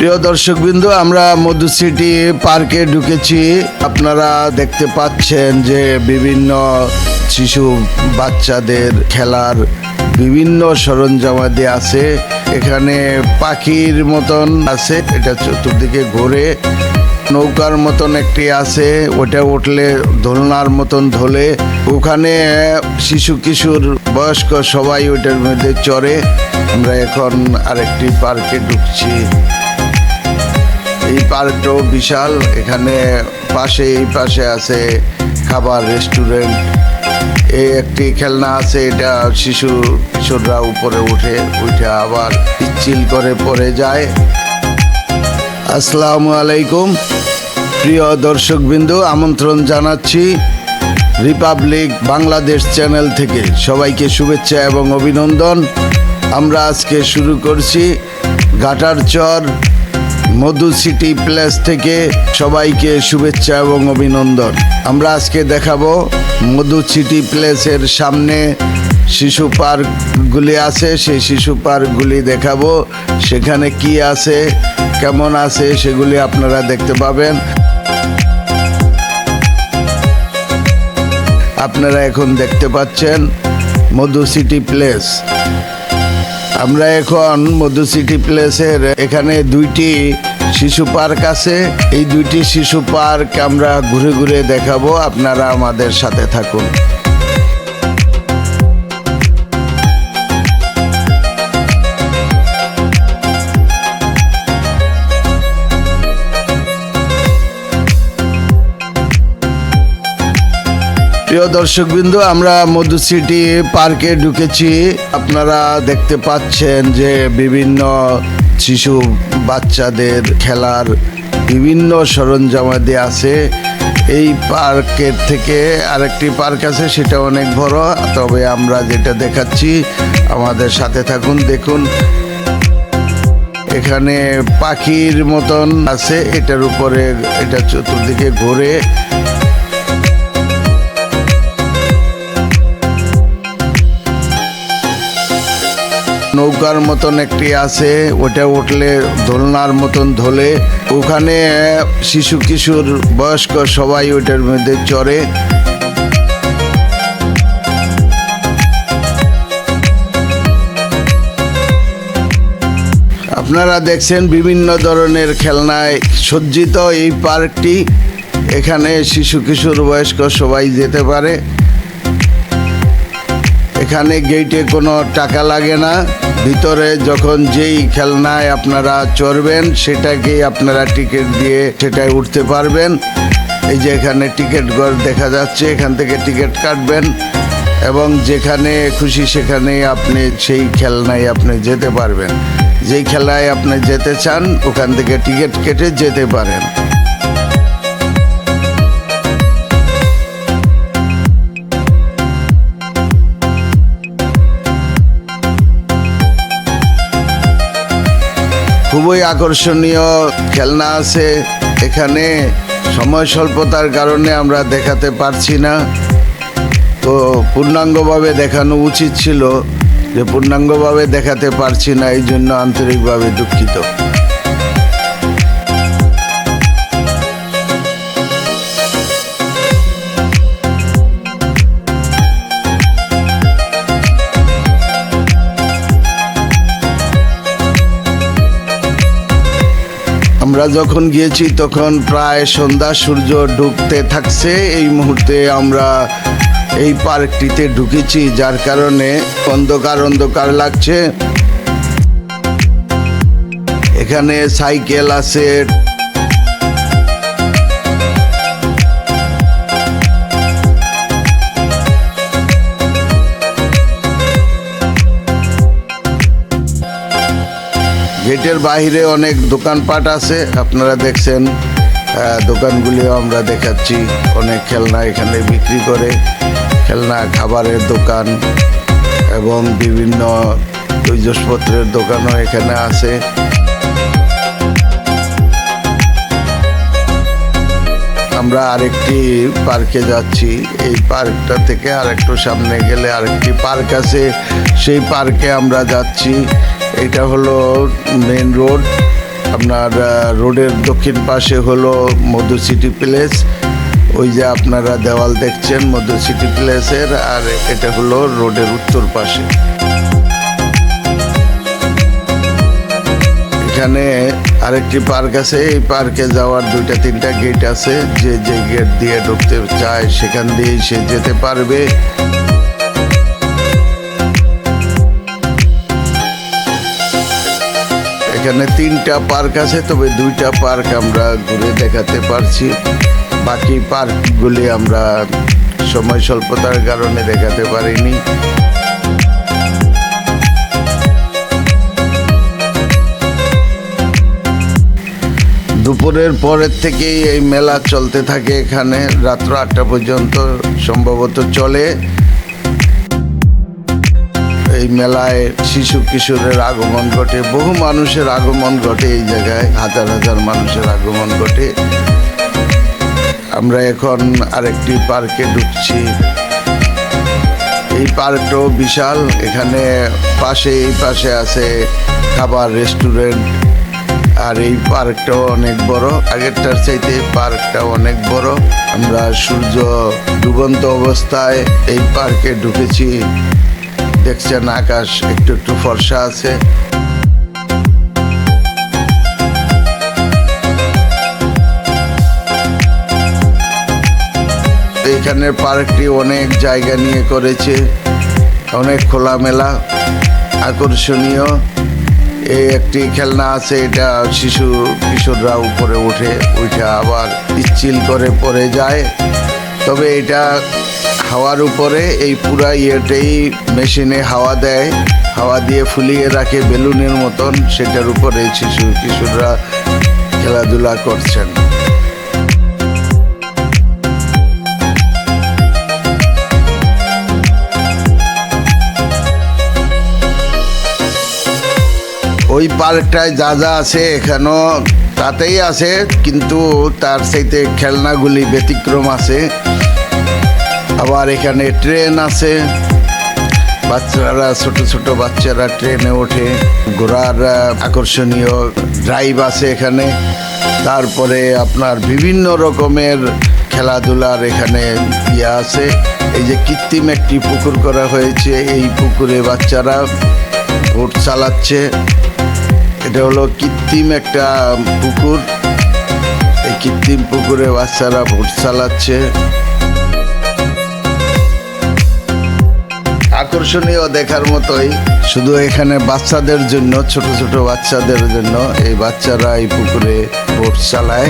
প্রিয় দর্শকবৃন্দ, আমরা মধু সিটি পার্কে ঢুকেছি। আপনারা দেখতে পাচ্ছেন যে বিভিন্ন শিশু বাচ্চাদের খেলার বিভিন্ন সরঞ্জামাদি আছে। এখানে পাখির মতন আছে, এটা চতুর্দিকে ঘুরে। নৌকার মতন একটি আছে, ওটা উঠলে দোলনার মতন ধলে। ওখানে শিশু কিশোর বয়স্ক সবাই ওটার মধ্যে চড়ে। আমরা এখন আরেকটি পার্কে ঢুকছি। এই পার্কটাও বিশাল। এখানে পাশে, এই পাশে আছে খাবার রেস্টুরেন্ট। এই একটি খেলনা আছে, এটা শিশু, কিশোররা উপরে উঠে উঠে আবার চিল করে পড়ে যায়। আসসালামু আলাইকুম। প্রিয় দর্শকবৃন্দ, আমন্ত্রণ জানাচ্ছি রিপাবলিক বাংলাদেশ চ্যানেল থেকে। সবাইকে শুভেচ্ছা এবং অভিনন্দন। আমরা আজকে শুরু করছি ঘাটারচর মধু সিটি প্লেস থেকে সবাইকে শুভেচ্ছা এবং অভিনন্দন। আমরা আজকে দেখাবো মধু সিটি প্লেসের সামনে শিশু পার্কগুলি আছে, সেই শিশু পার্কগুলি দেখাবো। সেখানে কি আছে, কেমন আছে, সেগুলি আপনারা দেখতে পাবেন। আপনারা এখন দেখতে পাচ্ছেন মধু সিটি প্লেস। আমরা এখন মধু সিটি প্লেসের এখানে দুইটি শিশু পার্ক আছে। এই দুইটি শিশু পার্ক আমরা ঘুরে ঘুরে দেখাবো। আপনারা আমাদের সাথে থাকুন। প্রিয় দর্শকবৃন্দ, আমরা মধু সিটি পার্কে ঢুকেছি। আপনারা দেখতে পাচ্ছেন যে বিভিন্ন শিশু বাচ্চাদের খেলার বিভিন্ন সরঞ্জামাদি আছে। এই পার্কের থেকে আরেকটি পার্ক আছে, সেটা অনেক বড়। তবে আমরা যেটা দেখাচ্ছি, আমাদের সাথে থাকুন, দেখুন। এখানে পাখির মতন আছে, এটার উপরে, এটা চতুর্দিকে ঘুরে। নৌকার মতন একটি আছে, ওটা উঠলে দোলনার মতন ধলে। ওখানে শিশু কিশোর বয়স্ক সবাই ওটার মধ্যে চড়ে। আপনারা দেখছেন বিভিন্ন ধরনের খেলনায় সজ্জিত এই পার্কটি। এখানে শিশু কিশোর বয়স্ক সবাই যেতে পারে। এখানে গেটে কোনো টাকা লাগে না। ভিতরে যখন যেই খেলনায় আপনারা চড়বেন, সেটাকেই আপনারা টিকিট দিয়ে সেটায় উঠতে পারবেন। এই যে এখানে টিকিট ঘর দেখা যাচ্ছে, এখান থেকে টিকিট কাটবেন এবং যেখানে খুশি সেখানে আপনি সেই খেলনায় আপনি যেতে পারবেন। যেই খেলায় আপনি যেতে চান, ওখান থেকে টিকিট কেটে যেতে পারেন। খুবই আকর্ষণীয় খেলনা আছে। এখানে সময় স্বল্পতার কারণে আমরা দেখাতে পারছি না। তো পূর্ণাঙ্গভাবে দেখানো উচিত ছিল যে পূর্ণাঙ্গভাবে দেখাতে পারছি না এই জন্য আন্তরিকভাবে দুঃখিত। আমরা যখন গিয়েছি, তখন প্রায় সন্ধ্যা সূর্য ডুবতে থাকছে। এই মুহূর্তে আমরা এই পার্কটিতে ঢুকেছি, যার কারণে অন্ধকার অন্ধকার লাগছে। এখানে সাইকেল আছে গেটের বাইরে অনেক দোকানপাট আছে, আপনারা দেখছেন দোকানগুলিও আমরা দেখাচ্ছি। অনেক খেলনা এখানে বিক্রি করে, খেলনা, খাবারের দোকান এবং বিভিন্ন তৈজসপত্রের দোকানও এখানে আছে। আমরা আরেকটি পার্কে যাচ্ছি, এই পার্কটা থেকে আরেকটু সামনে গেলে আরেকটি পার্ক আছে। সেই পার্কে আমরা যাচ্ছি। এটা হলো মেন রোড আপনার রোডের দক্ষিণ পাশে হলো মধু সিটি প্লেস ওই যে আপনারা দেওয়াল দেখছেন মধু সিটি প্লেসের আর এটা হলো রোডের উত্তর পাশে। এখানে আরেকটি পার্ক আছে, এই পার্কে যাওয়ার দুইটা, তিনটা গেট আছে। যে যে গেট দিয়ে ঢুকতে চায় সেখান দিয়েই সে যেতে পারবে। এখানে তিনটা পার্ক আছে, তবে দুইটা পার্ক আমরা ঘুরে দেখাতে পারছি। বাকি পার্কগুলি আমরা সময় স্বল্পতার কারণে দেখাতে পারিনি। দুপুরের পরের থেকেই এই মেলা চলতে থাকে এখানে। রাত্র আটটা পর্যন্ত সম্ভবত চলে। এই মেলায় শিশু কিশোরের আগমন ঘটে, বহু মানুষের আগমন ঘটে এই জায়গায়, হাজার হাজার মানুষের আগমন ঘটে। আমরা এখন আরেকটি পার্কে ঢুকছি। এই পার্কটাও বিশাল, এখানে পাশে, এই পাশে আছে খাবার রেস্টুরেন্ট। আর এই পার্কটাও অনেক বড়, আগেরটার চাইতে এই পার্কটা অনেক বড়। আমরা সূর্য ডুবন্ত অবস্থায় এই পার্কে ঢুকেছি। দেখছেন আকাশ, একটু একটু ফর্সা আছে। এইখানের পার্কটি অনেক জায়গা নিয়ে করেছে, অনেক খোলামেলা, আকর্ষণীয়। এই একটি খেলনা আছে, এটা শিশু, কিশোররা উপরে উঠে উঠে আবার পিচ্ছিল করে পড়ে যায়। তবে এটা হাওয়ার উপরে, এই পুরা ইয়েটাই মেশিনে হাওয়া দেয়। হাওয়া দিয়ে ফুলিয়ে রাখে বেলুনের মতন, সেটার উপরে শিশু, কিশোররা খেলাধুলা করছেন। ওই পার্কটায় যা যা আছে এখানেও তাতেই আছে কিন্তু তার সাথে খেলনাগুলি ব্যতিক্রম আছে। আবার এখানে ট্রেন আছে। বাচ্চারা ছোট ছোট বাচ্চারা ট্রেনে ওঠে। আহ, আকর্ষণীয় ড্রাইভ আছে এখানে। তারপরে আপনার বিভিন্ন রকমের খেলাধুলার এখানে ইয়ে আছে। এই যে কৃত্রিম একটি পুকুর করা হয়েছে এই পুকুরে বাচ্চারা ভোট চালাচ্ছে। এটা হলো কৃত্রিম একটা পুকুর। এই কৃত্রিম পুকুরে বাচ্চারা ভোট চালাচ্ছে। আকর্ষণীয় দেখার মতোই শুধু এখানে বাচ্চাদের জন্য, ছোট ছোট বাচ্চাদের জন্য এই বাচ্চারা এই পুকুরে ভোট চালায়।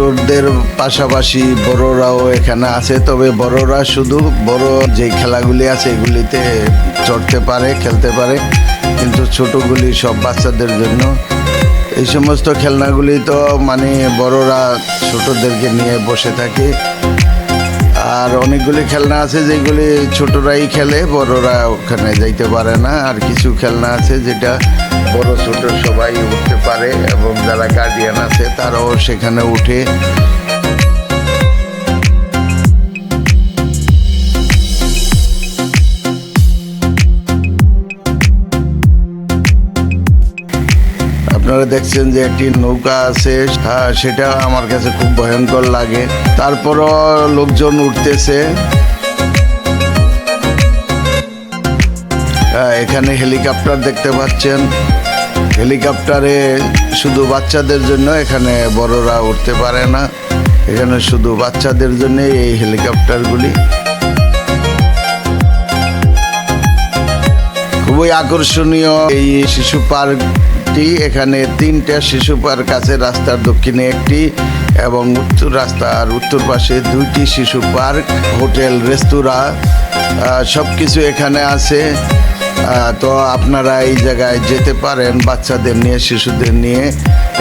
ছোটদের পাশাপাশি বড়রাও এখানে আছে। তবে বড়রা শুধু বড় যে খেলাগুলি আছে এগুলিতে চড়তে পারে, খেলতে পারে। কিন্তু ছোটগুলি সব বাচ্চাদের জন্য। এই সমস্ত খেলনাগুলি তো মানে বড়রা ছোটদেরকে নিয়ে বসে থাকে। আর অনেকগুলি খেলনা আছে যেগুলি ছোটরাই খেলে, বড়রা ওখানে যাইতে পারে না। আর কিছু খেলনা আছে যেটা বড় ছোট সবাই উঠতে পারে এবং যারা গার্ডিয়ান আছে তারাও সেখানে উঠে আপনারা দেখছেন যে একটি নৌকা আছে সেটা আমার কাছে খুব ভয়ঙ্কর লাগে। তারপরও লোকজন উঠতেছে। এখানে হেলিকপ্টার দেখতে পাচ্ছেন। হেলিকপ্টারে শুধু বাচ্চাদের জন্য, এখানে বড়রা উঠতে পারে না। এখানে শুধু বাচ্চাদের জন্য এই হেলিকপ্টারগুলি। খুবই আকর্ষণীয় এই শিশু পার্কটি এখানে তিনটা শিশু পার্ক আছে রাস্তার দক্ষিণে একটি এবং উত্তর রাস্তার উত্তর পাশে দুইটি শিশু পার্ক, হোটেল, রেস্তোরাঁ সব কিছু এখানে আছে। তো আপনারা এই জায়গায় যেতে পারেন বাচ্চাদের নিয়ে, শিশুদের নিয়ে।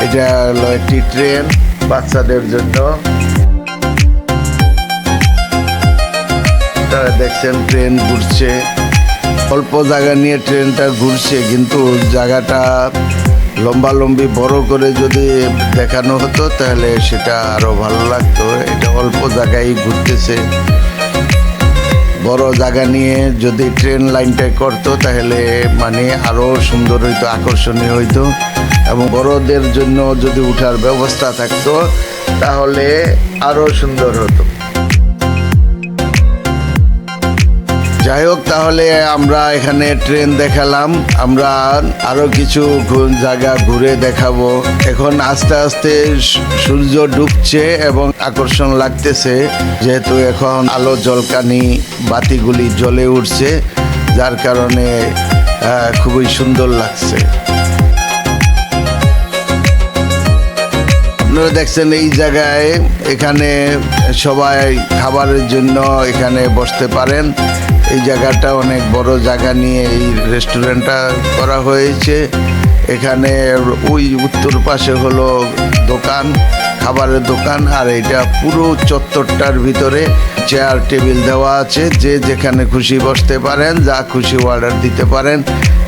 এটা হলো একটি ট্রেন বাচ্চাদের জন্য। আপনারা দেখছেন ট্রেন ঘুরছে। অল্প জায়গা নিয়ে ট্রেনটা ঘুরছে, কিন্তু জায়গাটা লম্বালম্বি বড় করে যদি দেখানো হতো, তাহলে সেটা আরও ভালো লাগতো। এটা অল্প জায়গায় ঘুরতেছে। বড় জায়গা নিয়ে যদি ট্রেন লাইনটা করতো, তাহলে মানে আরও সুন্দর হইতো, আকর্ষণীয় হইতো। এবং বড়দের জন্য যদি উঠার ব্যবস্থা থাকতো, তাহলে আরও সুন্দর হতো। যাই হোক, তাহলে আমরা এখানে ট্রেন দেখালাম। আমরা আরও কিছু জায়গা ঘুরে দেখাবো। এখন আস্তে আস্তে সূর্য ডুবছে এবং আকর্ষণ লাগতেছে। যেহেতু এখন আলো জলকানি, বাতিগুলি জ্বলে উঠছে, যার কারণে খুবই সুন্দর লাগছে। আপনারা দেখছেন এই জায়গায় এখানে সবাই খাবারের জন্য এখানে বসতে পারেন। এই জায়গাটা অনেক বড় জায়গা নিয়ে এই রেস্টুরেন্টটা করা হয়েছে। এখানে ওই উত্তর পাশে হলো দোকান, খাবারের দোকান, আর এটা পুরো চত্বরটার ভিতরে চেয়ার টেবিল দেওয়া আছে। যে যেখানে খুশি বসতে পারেন, যা খুশি অর্ডার দিতে পারেন,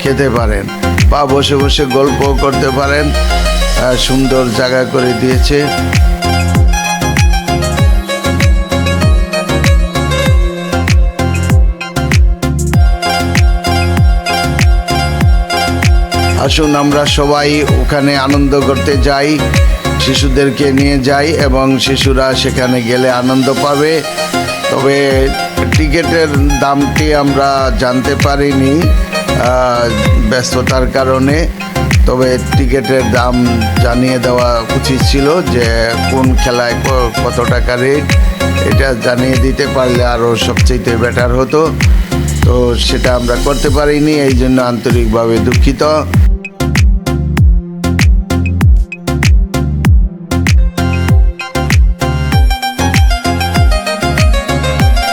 খেতে পারেন বা বসে বসে গল্প করতে পারেন। সুন্দর জায়গা করে দিয়েছে। আসুন আমরা সবাই ওখানে আনন্দ করতে যাই, শিশুদেরকে নিয়ে যাই এবং শিশুরা সেখানে গেলে আনন্দ পাবে। তবে টিকিটের দামটি আমরা জানতে পারিনি ব্যস্ততার কারণে। তবে টিকিটের দাম জানিয়ে দেওয়া উচিত ছিল যে কোন খেলায় কত টাকা রেট, এটা জানিয়ে দিতে পারলে আরও সবচেয়ে বেটার হতো। তো সেটা আমরা করতে পারিনি এই জন্য আন্তরিকভাবে দুঃখিত।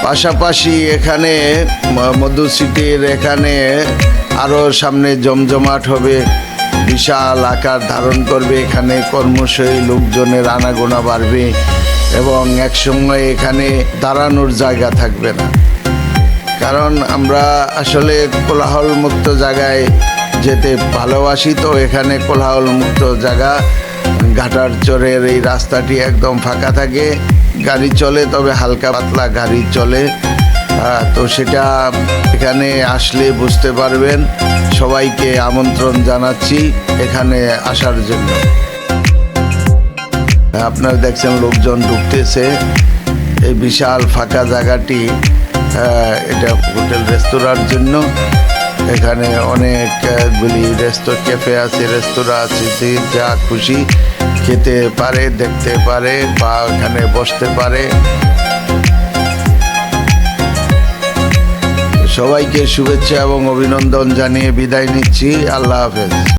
পাশাপাশি এখানে ম- মধু সিটির এখানে আরও সামনে জমজমাট হবে, বিশাল আকার ধারণ করবে, এখানে কর্মশৈলী লোকজনের আনাগোনা বাড়বে এবং একসময় এখানে দাঁড়ানোর জায়গা থাকবে না। কারণ আমরা আসলে কোলাহল মুক্ত জায়গায় যেতে ভালোবাসি, তো এখানে কোলাহল মুক্ত জায়গা, ঘাটার চরের এই রাস্তাটি একদম ফাঁকা থাকে। গাড়ি চলে, তবে হালকা পাতলা গাড়ি চলে। তো সেটা এখানে আসলে বুঝতে পারবেন। সবাইকে আমন্ত্রণ জানাচ্ছি এখানে আসার জন্য। আপনারা দেখছেন লোকজন ঢুকতেছে। এই বিশাল ফাঁকা জায়গাটি এটা হোটেল রেস্তোরাঁর জন্য। এখানে অনেকগুলি রেস্তো ক্যাফে আছে, রেস্তোরাঁ আছে যা খুশি। খেতে পারে, দেখতে পারে বা এখানে বসতে পারে। সবাইকে শুভেচ্ছা এবং অভিনন্দন জানিয়ে বিদায় নিচ্ছি। আল্লাহ হাফেজ।